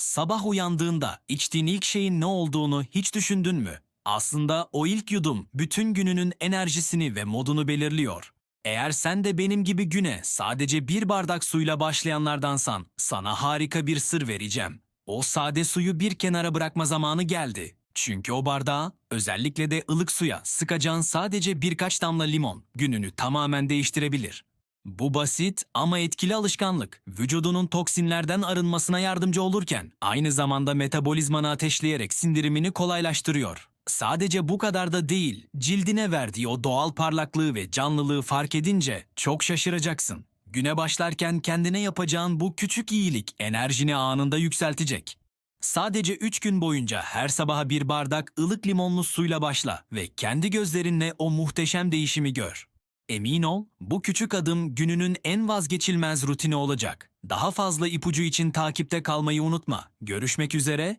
Sabah uyandığında içtiğin ilk şeyin ne olduğunu hiç düşündün mü? Aslında o ilk yudum bütün gününün enerjisini ve modunu belirliyor. Eğer sen de benim gibi güne sadece bir bardak suyla başlayanlardansan sana harika bir sır vereceğim. O sade suyu bir kenara bırakma zamanı geldi. Çünkü o bardağa, özellikle de ılık suya sıkacağın sadece birkaç damla limon gününü tamamen değiştirebilir. Bu basit ama etkili alışkanlık vücudunun toksinlerden arınmasına yardımcı olurken aynı zamanda metabolizmanı ateşleyerek sindirimini kolaylaştırıyor. Sadece bu kadar da değil, cildine verdiği o doğal parlaklığı ve canlılığı fark edince çok şaşıracaksın. Güne başlarken kendine yapacağın bu küçük iyilik enerjini anında yükseltecek. Sadece 3 gün boyunca her sabaha bir bardak ılık limonlu suyla başla ve kendi gözlerinle o muhteşem değişimi gör. Emin ol, bu küçük adım gününün en vazgeçilmez rutini olacak. Daha fazla ipucu için takipte kalmayı unutma. Görüşmek üzere,